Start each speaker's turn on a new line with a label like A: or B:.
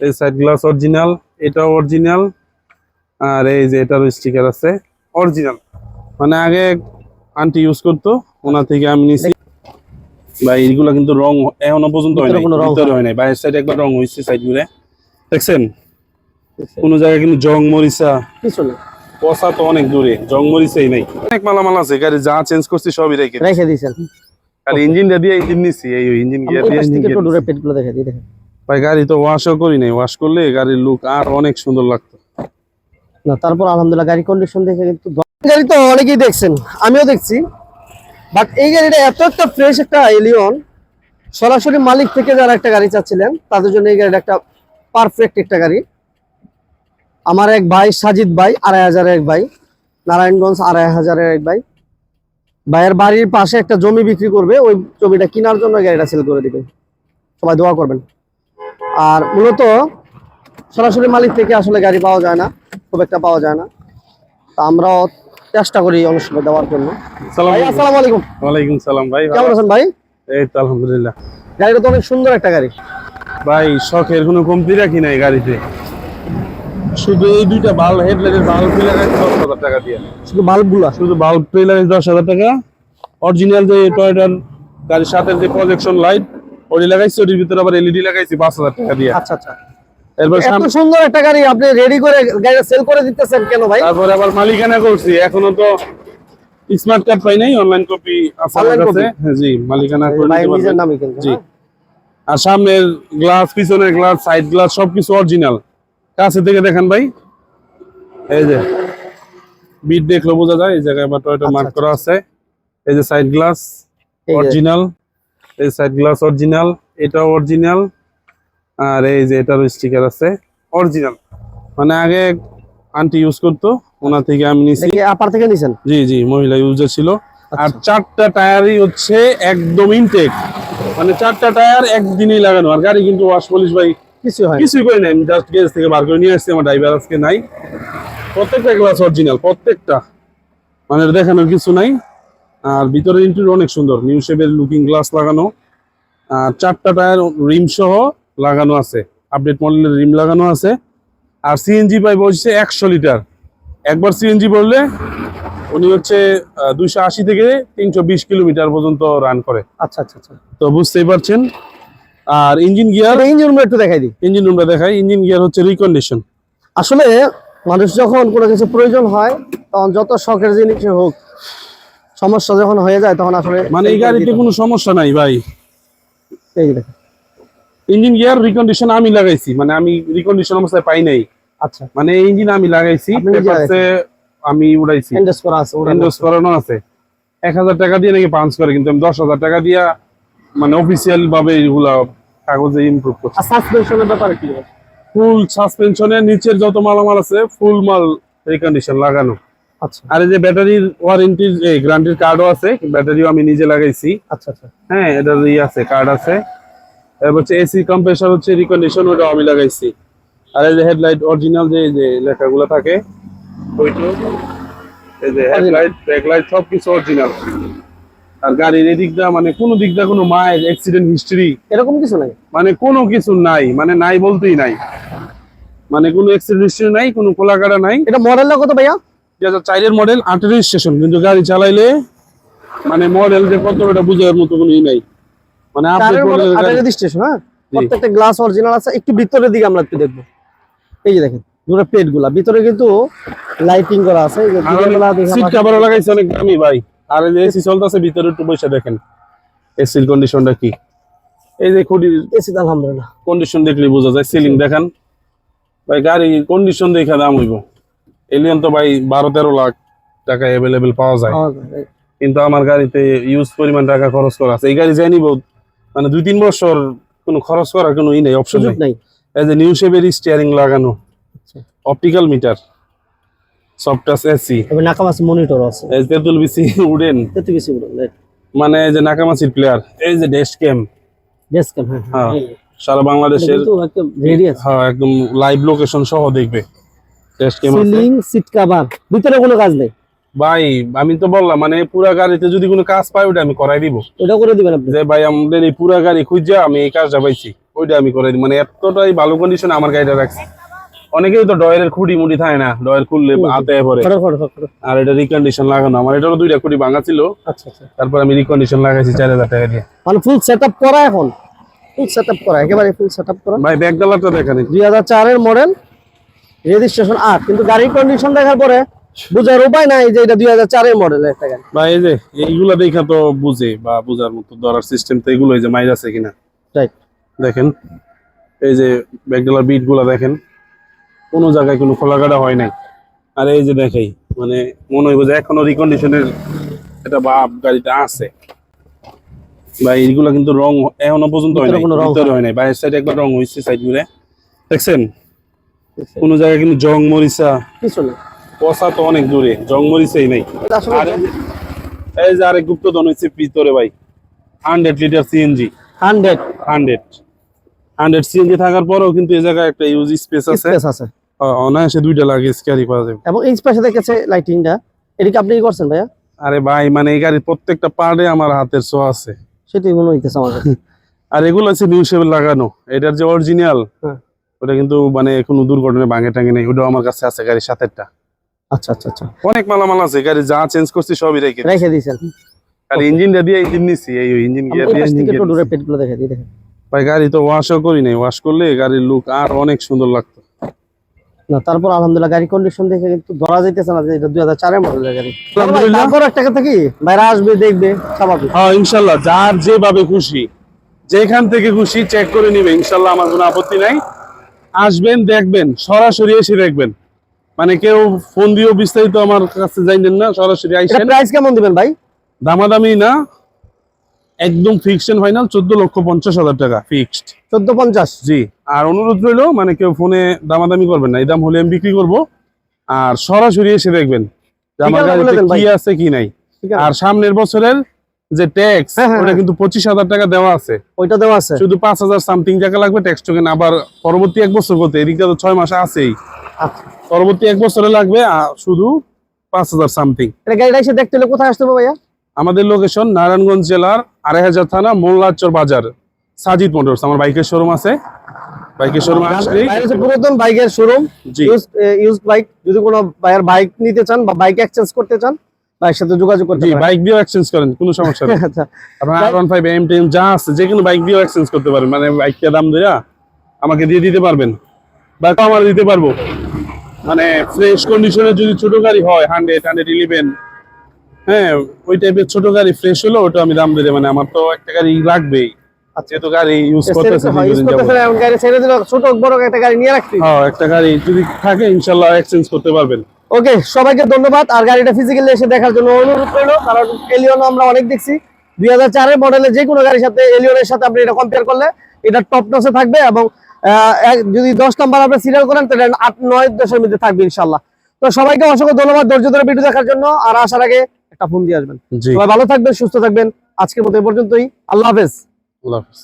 A: এই side glass original এটাও original আর এই যে এটারও স্টিকার আছে অরিজিনাল মানে আগে আন্টি ইউজ করতো ওনা থেকে আমি নিছি। ভাই এইগুলা কিন্তু রং এখনও পর্যন্ত হয় নাই ভিতরে হয় নাই। বাইরের সাইড একবার রং হয়েছে সাইড ঘুরে দেখছেন? কোনো জায়গায় কিন্তু জং মরিচা।
B: কিছু না
A: পচা তো অনেক দূরে জং মরিচাই নাই। অনেক মালামাল আছে গাড়ি যা চেঞ্জ করছি সবই রেখে
B: রেখে দিয়েছেন।
A: আর ইঞ্জিনটা দিয়ে ইঞ্জিন নিছি এই ইঞ্জিন গিয়ার দিয়ে ইঞ্জিন গিয়ার
B: দেখে দিই দেখেন।
A: ভাই, গাড়ি তো ওয়াশও করি নাই। ওয়াশ করলে গাড়ির লুক আর অনেক সুন্দর লাগতো।
B: না, তারপর আলহামদুলিল্লাহ গাড়ি কন্ডিশন দেখে কিন্তু গাড়ি তো অনেকেই দেখছেন, আমিও দেখছি। বাট এই গাড়িটা এত একটা ফ্রেশ একটা এলিয়ন সরাসরি মালিক থেকে যারা একটা গাড়ি চাচ্ছিলেন, তাদের জন্য এই গাড়িটা একটা পারফেক্ট একটা গাড়ি। আমার এক ভাই, সাজিদ ভাই, আড়াই হাজারের এক ভাই, নারায়ণগঞ্জ আড়াই হাজারের এক ভাই। ভাইয়ের বাড়ির পাশে একটা জমি বিক্রি করবে, ওই জমিটা কেনার জন্য গাড়িটা সেল করে দিবে। সবাই দোয়া করবেন। আর মূলত সরাসরি মালিক থেকে আসলে গাড়ি পাওয়া যায় না খুব একটা পাওয়া যায় না। তা আমরাও চেষ্টা করি অনেক সময় দেওয়ার জন্য। আসসালামু আলাইকুম।
A: ওয়ালাইকুম সালাম ভাই
B: কেমন আছেন ভাই?
A: এই তো আলহামদুলিল্লাহ।
B: গাড়িটা তো অনেক সুন্দর একটা গাড়ি।
A: ভাই শখের কোনো কমতি রাখি নাই গাড়িতে। শুধু এই দুইটা বাল্ব হেডলাইটের বাল্ব ফিলে দশ হাজার টাকা দিয়ে।
B: শুধু বাল্বগুলা?
A: শুধু বাল্ব ফিলে দশ হাজার টাকা। অরিজিনাল যে টয়টার গাড়ির সাথে যে প্রজেকশন লাইট ওটি লাগাইছি ওটির ভিতরে আবার এলইডি লাগাইছি পাঁচ হাজার টাকা দিয়ে।
B: আচ্ছা আচ্ছা। এত সুন্দর একটা গাড়ি আপনি রেডি করে গাড়িটা সেল করে দিতেছেন কেন ভাই?
A: তারপরে আবার মালিকানা করছি এখনও তো স্মার্ট কার্ড পাই নাই অনলাইন কপি আছে হ্যাঁ, জি মালিকানা করে
B: ভাই নিজের
A: পারবেন।
B: কিন্তু
A: জি।
B: হ্যাঁ?
A: আর সামনের গ্লাস পিছনের গ্লাস সাইড গ্লাস সবকিছু অরিজিনাল কাছে থেকে দেখেন ভাই। এই যে বিট দেখলে বোঝা যায় এই জায়গায় আবার টয়টা
B: আচ্ছা,
A: মার্ক
B: আচ্ছা,
A: করা আছে। এই যে সাইড গ্লাস অরিজিনাল এই সাইড গ্লাস অরিজিনাল এটাও অরিজিনাল আর এই যে এটারও স্টিকার আছে অরিজিনাল মানে আগে আন্টি ইউজ করতো ওনা থেকে আমি নিছি।
B: এটা আপার থেকে নিছেন?
A: জি জি মহিলা ইউজার ছিল। আর
B: আচ্ছা।
A: চারটা টায়ারই হচ্ছে একদম ইনটেক মানে চারটা টায়ার একদিনই লাগানো আর গাড়ি কিন্তু ওয়াশ পলিশ ভাই
B: কিছু হয়।
A: কিছুই করি নাই। আমি জাস্ট গ্যাস থেকে বার করে নিয়ে আসছি আমার ড্রাইভার আজকে নাই। প্রত্যেকটা গ্লাস অরিজিনাল প্রত্যেকটা। মানে দেখানোর কিছু নাই। আর ভিতরের ইন্টেরিয়র অনেক সুন্দর। নিউ শেপের লুকিং গ্লাস লাগানো। আর চারটা টায়ার রিম সহ লাগানো আছে। আপডেট মডেলের রিম লাগানো আছে। আর সিএনজি পাই বলছে একশো লিটার একবার সিএনজি বললে উনি হচ্ছে দুইশো আশি থেকে তিনশো বিশ কিলোমিটার পর্যন্ত রান করে।
B: আচ্ছা আচ্ছা আচ্ছা।
A: তো বুঝতেই পারছেন? আর ইঞ্জিন গিয়ার
B: ইঞ্জিন রুম একটু দেখাই দিই।
A: ইঞ্জিন রুমটা দেখাই। ইঞ্জিন গিয়ার হচ্ছে রিকন্ডিশন
B: আসলে মানুষ যখন কোনো কিছু প্রয়োজন হয় তখন যত শখের জিনিস হোক সমস্যা যখন হয়ে যায় তখন আসলে
A: মানে এই গাড়িতে কোনো সমস্যা নাই ভাই।
B: এই দেখেন।
A: ইঞ্জিন গিয়ার রিকন্ডিশন আমি লাগাইছি মানে আমি রিকন্ডিশন অবস্থায় পাই নাই।
B: আচ্ছা।
A: মানে ইঞ্জিন আমি লাগাইছি পেপারসে আমি উড়াইছি।
B: এন্ডেস করা আছে
A: এন্ডোস করানো আছে। এক হাজার টাকা দিয়ে নাকি পাঞ্চ করে কিন্তু আমি দশ হাজার টাকা দিয়া মানে অফিসিয়াল ভাবে এগুলা কাগজে ইমপ্রুভ করছি।
B: আর সাসপেনশনের ব্যাপারে কি?
A: ফুল সাসপেনশনের নিচের যত মালামাল আছে ফুল মাল রিকন্ডিশন লাগানো। আর এই যে ব্যাটারির ওয়ারেন্টির এই গ্যারান্টির কার্ডও আছে ব্যাটারিও আমি নিজে লাগাইছি।
B: আচ্ছা আচ্ছা।
A: হ্যাঁ এটার ই আছে কার্ড আছে। এবার হচ্ছে এসি কম্প্রেসার হচ্ছে রিকন্ডিশন ওটাও আমি লাগাইছি। আর এই যে হেডলাইট অরিজিনাল যে যে লেখাগুলো থাকে ওইটা এই যে হেডলাইট ব্যাকলাইট সব কিছু অরিজিনাল আর গাড়ির এদিকটা মানে কোনো দিকটা কোনো মায়ের অ্যাক্সিডেন্ট হিস্ট্রি
B: এরকম কিছু নাই?
A: মানে কোনো কিছু নাই মানে নাই বলতেই নাই। মানে কোনো অ্যাক্সিডেন্ট হিস্ট্রি নাই কোনো কোলাকাটা নাই।
B: এটা মডেলটা কত ভাইয়া?
A: দুই হাজার চারের মডেল আটের স্টেশন কিন্তু গাড়ি চালাইলে মানে মডেল যে কত এটা বুঝার মতো কোনো ই নাই। মানে
B: রেজিস্ট্রেশন হ্যাঁ? প্রত্যেকটা গ্লাস অরিজিনাল আছে একটু ভিতরের দিকে আমরা একটু দেখব। এই যে দেখেন দুটো গুলা ভিতরে কিন্তু লাইটিং করা আছে
A: সিট লাগাইছে অনেক দামি ভাই। আর এই যে এসি চলতেছে ভিতরে একটু বসে দেখেন। এসির কন্ডিশনটা কি? এই যে খুঁটির
B: এসি আলহামদুলিল্লাহ।
A: কন্ডিশন দেখলে বোঝা যায়। সিলিং দেখেন। ভাই গাড়ি কন্ডিশন দেখে দাম হইব। এলিয়ন তো ভাই বারো তেরো লাখ টাকা অ্যাভেলেবেল পাওয়া যায়। কিন্তু আমার গাড়িতে ইউজ পরিমাণ টাকা খরচ করা আছে। এই গাড়ি যাই নিব মানে দুই তিন বছর কোনো খরচ করার কোনো ই নেই অপশন নেই। এই যে নিউ শেপের স্টিয়ারিং লাগানো। Optical meter soft touch AC
B: তবে নাকামাসি মনিটর আছে।
A: এই তেঁতুল বিসি উডেন
B: এত বেশি বলুন
A: মানে এই যে নাকামাসির প্লেয়ার এই যে ডেস্ক ক্যাম
B: ডেস্ক হ্যাঁ
A: হ্যাঁ সারা বাংলাদেশের হ্যাঁ একদম লাইভ লোকেশন সহ দেখবে। আছে।
B: সিলিং সিট কভার ভিতরে কোনো কাজ নেই।
A: ভাই আমি তো বললাম মানে পুরা গাড়িতে যদি কোনো কাজ পাই ওটা আমি করাই দিব।
B: ওটা করে দিবেন আপনি।
A: যে ভাই আমাদের এই পুরা গাড়ি খুঁজে আমি এই কাজটা পাইছি ওইটা আমি করে দিই মানে এতটাই ভালো কন্ডিশনে আমার গাড়িটা রাখছি। অনেকেই তো ডয়ের খুঁটি মুটি থাকে না ডয়ের খুললে হাতে পরে। আর এটা রিকন্ডিশন লাগানো। আমার এটারও দুইটা খুঁটি ভাঙা ছিল।
B: আচ্ছা আচ্ছা।
A: তারপর আমি রিকন্ডিশন লাগাইছি চার হাজার টাকা দিয়ে।
B: মানে ফুল সেট আপ করা এখন? ফুল সেট আপ করা একেবারে ফুল সেট আপ করা।
A: ভাই ডালারটা দেখেন
B: দুই হাজার চারের মডেল রেজিস্ট্রেশন আট কিন্তু গাড়ির কন্ডিশন দেখার পরে বোঝার উপায় নাই যে এটা দুই হাজার চারের মডেল একটা গাড়ি।
A: ভাই এই যে এইগুলা দেখা তো বুঝে বা বুঝার মতো ধরার সিস্টেম তো এগুলো এই যে মাইজ আছে কিনা।
B: রাইট
A: দেখেন এই যে ব্যাকডালার বিটগুলা দেখেন কোনো জায়গায় কোনো খোলাকাটা হয় নাই। আর এই যে দেখাই মানে মনে হইব যে এখনও রিকন্ডিশনের একটা ভাব গাড়িটা আছে। ভাই এইগুলা কিন্তু রং এখনও পর্যন্ত হয় নাই ভিতরে হয় নাই। বাইরের সাইড একবার রং হয়েছে সাইডগুলো দেখছেন? কোনো জায়গায় কিন্তু জং মরিচা।
B: কিছু
A: পচা তো অনেক দূরে জং মরিচাই নাই। আর এই যে আরেক গুপ্তধন হচ্ছে ভিতরে ভাই hundred litre CNG
B: hundred
A: hundred hundred CNG থাকার পরেও কিন্তু এই জায়গায় একটা ইউজ স্পেস আছে।
B: স্পেস আছে।
A: অনায়াসে দুইটা লাগে ক্যারি করা যাবে।
B: এবং এই পাশে দেখেছে লাইটিংটা এদিকে আপনি কি করছেন ভাইয়া?
A: আরে ভাই মানে এই গাড়ির প্রত্যেকটা পার্টে আমার হাতের ছো আছে।
B: সেটাই মনে হইতেছে আমার
A: আর এগুলো হচ্ছে নিউ লাগানো। এটার যে অরিজিনাল। ওটা কিন্তু মানে কোনো দুর্ঘটনা ভাঙে টাঙে নেই ওটাও আমার কাছে আছে গাড়ি সাথেরটা।
B: আচ্ছা আচ্ছা আচ্ছা।
A: অনেক মালামাল আছে গাড়ি যা চেঞ্জ করছি সবই রেখে
B: রেখে দিয়েছেন?
A: খালি ইঞ্জিনটা দিয়ে ইঞ্জিন নিচ্ছি এই ইঞ্জিন গিয়ার দিয়ে gear
B: একটু দূরে। পেটগুলো দেখে দিই দেখেন।
A: ভাই গাড়ি তো ওয়াশও করি নাই ওয়াশ করলে গাড়ির লুক আর অনেক সুন্দর লাগতো।
B: না তারপর আলহামদুলিল্লাহ গাড়ি কন্ডিশন দেখে কিন্তু ধরা যাইতেছে না যে এটা দুই হাজার চারের মডেলের গাড়ি।
A: আলহামদুলিল্লাহ।
B: তারপর একটা কথা কি? বাইরে আসবে দেখবে স্বাভাবিক।
A: হ্যাঁ ইনশাআল্লাহ যার যেভাবে খুশি যেখান থেকে খুশি চেক করে নিবে ইনশাল্লাহ আমার কোনো আপত্তি নাই। আসবেন দেখবেন সরাসরি এসে দেখবেন। মানে কেউ ফোন দিয়েও বিস্তারিত আমার কাছে যাইবেন না সরাসরি আইসেন।
B: প্রাইস কেমন দিবেন ভাই?
A: দামাদামি না একদম ফিক্সড ফাইনাল চোদ্দ লক্ষ পঞ্চাশ হাজার টাকা। ফিক্সড
B: চোদ্দ পঞ্চাশ?
A: জি। আর অনুরোধ রইল মানে কেউ ফোনে দামাদামি করবেন না। এই দাম হলে আমি বিক্রি করব। আর সরাসরি এসে দেখবেন যে আমার
B: ভাই।
A: কি আছে কি নাই।
B: ঠিক আছে
A: আর সামনের বছরের যে ট্যাক্স
B: হ্যাঁ,
A: ওটা
B: হ্যাঁ।
A: কিন্তু পঁচিশ হাজার টাকা দেওয়া আছে।
B: ওইটা দেওয়া আছে?
A: শুধু পাঁচ হাজার সামথিং টাকা লাগবে ট্যাক্স টোকেন আবার পরবর্তী এক বছর করতে এদিকে তো ছয় মাস আছেই।
B: আচ্ছা।
A: পরবর্তী এক বছরে লাগবে শুধু পাঁচ হাজার সামথিং
B: গাড়িটা এসে দেখতে হলে কোথায় আসতে হবে ভাইয়া?
A: আমাদের লোকেশন নারায়ণগঞ্জ জেলার আড়াই হাজার থানা মোল্লাচর বাজার সাজিদ মোটরস আমার বাইকের শোরুম আছে। বাইকের শোরুম
B: পুরাতন বাইকের শোরুম ইউজ বাইক যদি কোনো বাইক নিতে চান বা বাইক এক্সচেঞ্জ করতে চান ভাইয়ের সাথে যোগাযোগ করতে পারেন।
A: বাইক দিয়েও এক্সচেঞ্জ করেন কোনো সমস্যা নেই।
B: আচ্ছা।
A: আপনার আর ওয়ান ফাইভ এম টেন যা আছে যে কোনো বাইক দিয়েও এক্সচেঞ্জ করতে পারবেন মানে বাইকটা দাম দেয়া আমাকে দিয়ে দিতে পারবেন। বা আমার দিতে পারব। মানে ফ্রেশ কন্ডিশনের যদি ছোট গাড়ি হয় হান্ড্রেড হান্ড্রেড ইলেভেন হ্যাঁ ওই টাইপের ছোট গাড়ি ফ্রেশ হলো ওটা আমি দাম দিলে মানে আমার তো একটা গাড়ি লাগবেই।
B: আচ্ছা।
A: যেহেতু গাড়ি ইউজ করতেছে
B: ছোট বড় একটা গাড়ি নিয়ে রাখতে
A: হ্যাঁ একটা গাড়ি যদি থাকে ইনশাল্লাহ এক্সচেঞ্জ করতে পারবেন।
B: ওকে সবাইকে ধন্যবাদ। আর গাড়িটা ফিজিক্যালি এসে দেখার জন্য অনুরোধ করল কারণ এলিয়ন আমরা অনেক দেখছি। দুই হাজার চারের মডেলের যে কোনো গাড়ির সাথে এলিয়নের সাথে আপনি এটা কম্পেয়ার করলে এটা টপ নসে থাকবে এবং যদি দশ নাম্বার আপনি সিরিয়াল করেন তাহলে আট নয় দশের মধ্যে থাকবে ইনশাল্লাহ তো সবাইকে অসংখ্য ধন্যবাদ ধৈর্য ধরে ভিডিও দেখার জন্য আর আসার আগে একটা ফোন দিয়ে আসবেন। সবাই ভালো থাকবেন সুস্থ থাকবেন। আজকের মতো এ পর্যন্তই। আল্লাহ হাফেজ।
A: আল্লাহ হাফিজ।